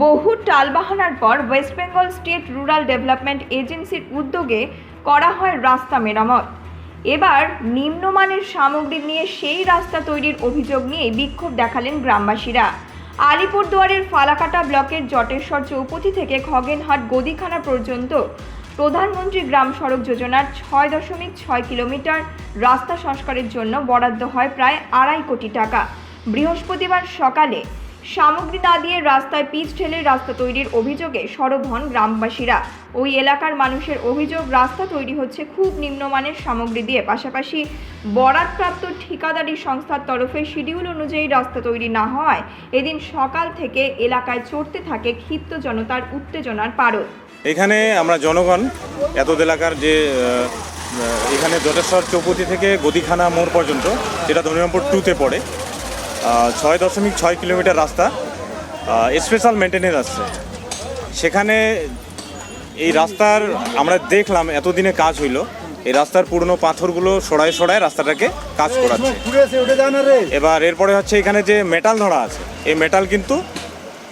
দুর্ঘটনার পর West Bengal state rural development এজেন্সির উদ্যোগে করা হয় রাস্তা মেরামত। এবার নিম্নমানের সামগ্রী নিয়ে সেই রাস্তা তৈরির অভিযোগ নিয়ে বিক্ষোভ দেখালেন গ্রামবাসীরা। আলিপুরদুয়ারের ফালাকাটা ব্লকের জটেশ্বর চৌপতি থেকে খগেনহাট গদিখানা পর্যন্ত প্রধানমন্ত্রী গ্রাম সড়ক যোজনার ছয় দশমিক ছয় কিলোমিটার রাস্তা সংস্কারের জন্য বরাদ্দ হয় প্রায় আড়াই কোটি টাকা। বৃহস্পতিবার সকালে সামগ্রী না দিয়ে রাস্তায় পিচ ঠেলে রাস্তা তৈরির অভিযোগে সরব হন গ্রামবাসীরা। ওই এলাকার মানুষের অভিযোগ, রাস্তা তৈরি হচ্ছে খুব নিম্নমানের সামগ্রী দিয়ে। পাশাপাশি বরাদপ্রাপ্ত ঠিকাদারি সংস্থার তরফে শিডিউল অনুযায়ী রাস্তা তৈরি না হওয়ায় এদিন সকাল থেকে এলাকায় চড়তে থাকে ক্ষিপ্ত জনতার উত্তেজনার পারদ। এখানে আমরা জনগণ এত এলাকার যে এখানে জটেশ্বর চৌপতি থেকে গদিখানা মোড় পর্যন্ত, যেটা ধনিরামপুর টুতে পড়ে ছয় দশমিক ছয় কিলোমিটার রাস্তা স্পেশাল মেনটেনেন্স আসছে। সেখানে এই রাস্তার আমরা দেখলাম, এতদিনে কাজ হইল, এই রাস্তার পুরনো পাথরগুলো সরায় সরায় রাস্তাটাকে কাজ করাচ্ছে। এবার এরপরে হচ্ছে এখানে যে মেটাল ধরা আছে, এই মেটাল কিন্তু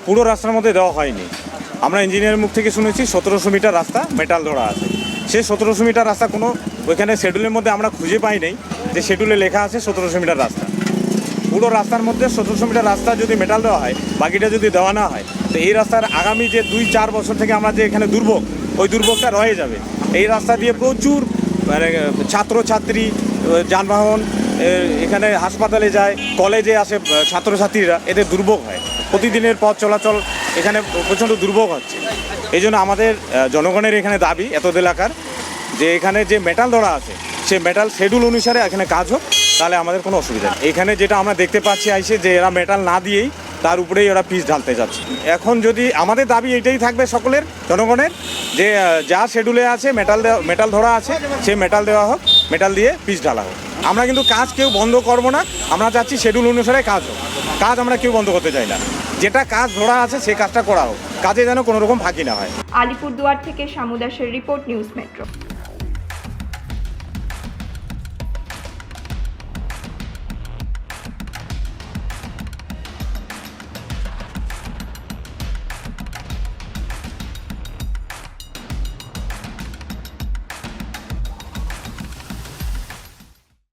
পুরো রাস্তার মধ্যে দেওয়া হয়নি। আমরা ইঞ্জিনিয়ারের মুখ থেকে শুনেছি, সতেরোশো মিটার রাস্তা মেটাল ধরা আছে। সেই সতেরোশো মিটার রাস্তা কোনো ওইখানে শিডিউলের মধ্যে আমরা খুঁজে পাই নাই যে শিডিউলে লেখা আছে সতেরোশো মিটার রাস্তা। পুরো রাস্তার মধ্যে সতেরোশো মিটার রাস্তা যদি মেটাল দেওয়া হয়, বাকিটা যদি দেওয়া না হয়, তো এই রাস্তার আগামী যে দুই চার বছর থেকে আমরা যে এখানে দুর্ভোগ, ওই দুর্ভোগটা রয়ে যাবে। এই রাস্তা দিয়ে প্রচুর মানে ছাত্রছাত্রী যানবাহন এখানে হাসপাতালে যায়, কলেজে আসে ছাত্রছাত্রীরা, এদের দুর্ভোগ হয়। প্রতিদিনের পথ চলাচল এখানে প্রচণ্ড দুর্ভোগ হচ্ছে। এই জন্য আমাদের জনগণের এখানে দাবি এত এলাকার, যে এখানে যে মেটাল ধরা আছে সে মেটাল শিডিউল অনুসারে এখানে কাজ হোক। তাহলে আমাদের কোনো অসুবিধা নেই। এখানে যেটা আমরা দেখতে পাচ্ছি আইসে যে এরা মেটাল না দিয়েই তার উপরেই ওরা পিস ঢালতে যাচ্ছে। এখন যদি আমাদের দাবি এটাই থাকবে সকলের, জনগণের, যে যা শিডিউলে আছে মেটাল দেওয়া মেটাল ধরা আছে, সে মেটাল দেওয়া হোক মেটাল দিয়ে পিস ঢালা হোক। আমরা কিন্তু কাজ কেউ বন্ধ করব না, আমরা চাচ্ছি শিডিউল অনুসারে কাজ হোক। কাজ আমরা কেউ বন্ধ করতে চাই না। যেটা কাজ ধরা আছে সেই কাজটা করা হোক। কাজে যেন কোনো রকম ফাঁকি না হয়। আলিপুরদুয়ার থেকে শামুদাসের রিপোর্ট, নিউজ মেট্রো।